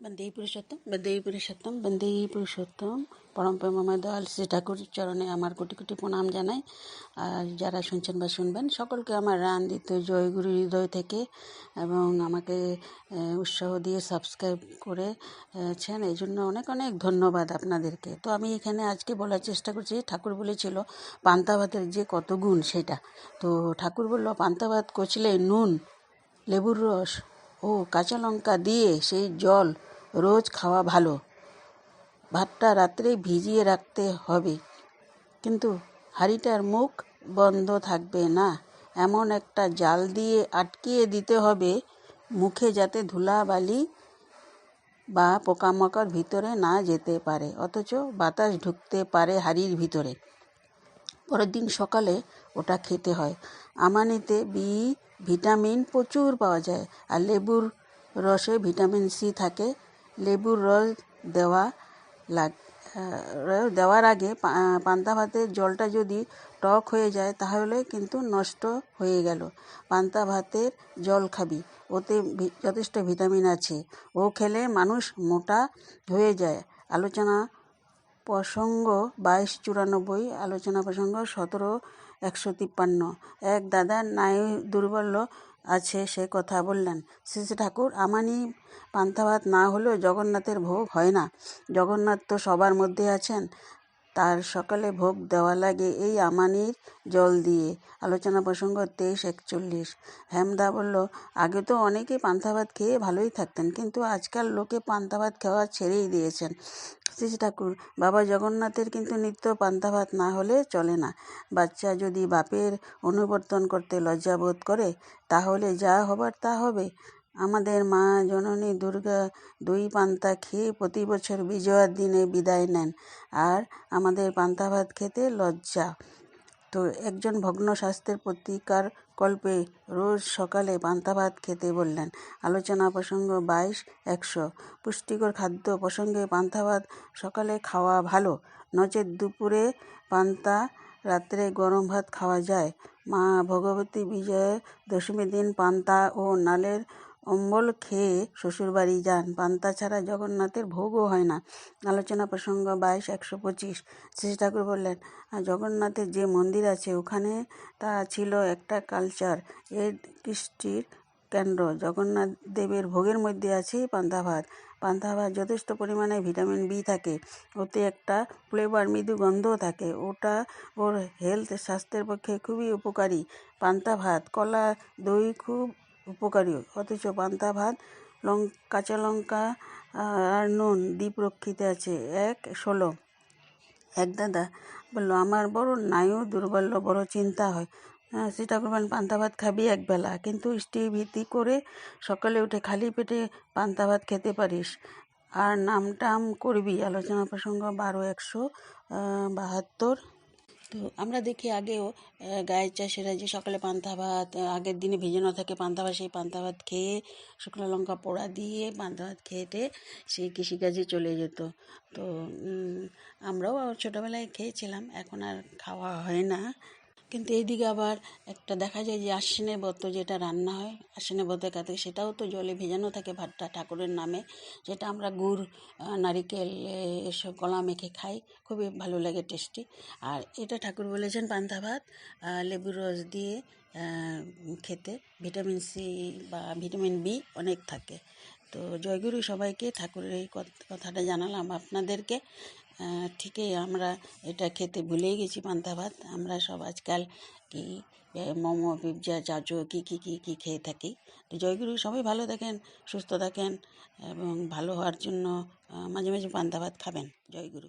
বন্দে পুরুষোত্তম বন্দে পুরুষোত্তম বন্দে পুরুষোত্তম পরম প্রেমময় দয়াল শ্রী ঠাকুর চরণে আমার কোটি কোটি প্রণাম জানাই। আর যারা শুনছেন বা শুনবেন, সকলকে আমার রান দিত জয়গুরু হৃদয় থেকে এবং আমাকে উৎসাহ দিয়ে সাবস্ক্রাইব করেছেন এই জন্য অনেক অনেক ধন্যবাদ আপনাদেরকে। তো আমি এখানে আজকে বলার চেষ্টা করছি, ঠাকুর বলেছিল, পান্তা ভাতের যে কত গুণ সেটা। তো ঠাকুর বলল, পান্তা ভাত কচলে নুন, লেবুর রস ও কাঁচা লঙ্কা দিয়ে সেই জল রোজ খাওয়া ভালো। ভাতটা রাত্রে ভিজিয়ে রাখতে হবে। কিন্তু হাঁড়িটার মুখ বন্ধ থাকবে না। এমন একটা জাল দিয়ে আটকিয়ে দিতে হবে মুখে যাতে ধুলাবালি বা পোকামাকড় ভিতরে না যেতে পারে, অথচ বাতাস ঢুকতে পারে হাড়ির ভিতরে। পরের দিন সকালে ওটা খেতে হয়। আমানিতে বি, ভিটামিন প্রচুর পাওয়া যায়, আর লেবুর রসে ভিটামিন সি থাকে। লেবুর রস দেওয়া লাগ দেওয়ার আগে পান্তা ভাতের জলটা যদি টক হয়ে যায় তাহলে কিন্তু নষ্ট হয়ে গেল। পান্তা ভাতের জল খাবি, ওতে যথেষ্ট ভিটামিন আছে। ও খেলে মানুষ মোটা হয়ে যায়। আলোচনা প্রসঙ্গ বাইশ চুরানব্বই, আলোচনা প্রসঙ্গ সতেরো, একশো তিপ্পান্ন। এক দাদা নাই দুর্বল আছে, সে কথা বললেন শ্রী শ্রী ঠাকুর, আমানি পান্থাভাত না হলেও জগন্নাথের ভোগ হয় না। জগন্নাথ তো সবার মধ্যে আছেন। তার সকালে ভোগ দেওয়া লাগে এই আমানির জল দিয়ে। আলোচনা প্রসঙ্গ তেইশ একচল্লিশ। হেমদা বলল, আগে তো অনেকেই পান্তা ভাত খেয়ে ভালোই থাকতেন, কিন্তু আজকাল লোকে পান্তা ভাত খাওয়া ছেড়েই দিয়েছেন। শ্রী ঠাকুর, বাবা জগন্নাথের কিন্তু নিত্য পান্তা ভাত না হলে চলে না। বাচ্চা যদি বাপের অনুবর্তন করতে লজ্জাবোধ করে, তাহলে যা হবার তা হবে। আমাদের মা জননী দুর্গা দই পান্তা খেয়ে প্রতি বছর বিজয়ার দিনে বিদায় নেন। আর আমাদের পান্তা ভাত খেতে লজ্জা। তো একজন ভগ্ন স্বাস্থ্যের প্রতিকার কল্পে রোজ সকালে পান্তা ভাত খেতে বললেন, আলোচনা প্রসঙ্গ বাইশ, একশো। পুষ্টিকর খাদ্য প্রসঙ্গে পান্তা ভাত সকালে খাওয়া ভালো। নচেত দুপুরে পান্তা, রাত্রে গরম ভাত খাওয়া যায়। মা ভগবতী বিজয় দশমীর দিন পান্তা ও নালের অম্বল খেয়ে শ্বশুরবাড়ি যান। পান্তা ছাড়া জগন্নাথের ভোগও হয় না। আলোচনা প্রসঙ্গ বাইশ, একশো পঁচিশ। শ্রী ঠাকুর বললেন, "আর জগন্নাথের যে মন্দির আছে, ওখানে তা ছিল একটা কালচার। এর কৃষ্টির কেন্দ্র। জগন্নাথ দেবের ভোগের মধ্যে আছে পান্তা ভাত। পান্তা ভাত যথেষ্ট পরিমাণে ভিটামিন বি থাকে। ওতে একটা ফ্লেভার, মৃদু গন্ধও থাকে। ওটা ওর হেলথ স্বাস্থ্যের পক্ষে খুবই উপকারী। পান্তা ভাত, কলা, দই খুব উপকারী অথচ পান্তা ভাত, লং, কাঁচা লঙ্কা আর নুন দ্বীপ রক্ষিতে আছে। এক, ষোলো। এক দাদা বলল, আমার বড় নায়ু দুর্বল্য বড় চিন্তা হয়। সেটা করবেন পান্তা ভাত খাবি একবেলা, কিন্তু ভীতি করে সকালে উঠে খালি পেটে পান্তা ভাত খেতে পারিস। আর নাম টাম করবি। আলোচনা প্রসঙ্গ বারো, একশো বাহাত্তর। তো আমরা দেখি আগেও গায়ের চাষিরা যে সকালে পান্তা ভাত আগের দিনে ভেজে না থাকে পান্তা ভাত, সেই পান্তা ভাত খেয়ে শুকনো লঙ্কা পোড়া দিয়ে পান্তা ভাত খেয়েটে সেই কৃষিকাজে চলে যেত। তো আমরাও ছোটোবেলায় খেয়েছিলাম, এখন আর খাওয়া হয় না। কিন্তু এইদিকে আবার একটা দেখা যায় যে আশ্বিনে ব্রত যেটা রান্না হয় আশ্বিনে ব্রতের কাতে সেটাও তো জলে ভেজানো থাকে ভাতটা ঠাকুরের নামে, যেটা আমরা গুড় নারিকেল এসব কলা মেখে খাই, খুবই ভালো লাগে টেস্টি আর এটা ঠাকুর বলেছেন পান্তা ভাত লেবুর রস দিয়ে খেতে। ভিটামিন সি বা ভিটামিন বি অনেক থাকে। তো জয়গুরু সবাইকে ঠাকুরের এই কথ- কথাটা জানালাম আপনাদেরকে। ঠিকই আমরা এটা খেতে ভুলেই গেছি পান্তা ভাত। আমরা সব আজকাল কি মোমো, পিৎজা, চাচো কী কী কী কী খেয়ে থাকি। তো জয়গুরু সবাই ভালো থাকেন, সুস্থ থাকেন এবং ভালো হওয়ার জন্য মাঝে মাঝে পান্তা ভাত খাবেন। জয়গুরু।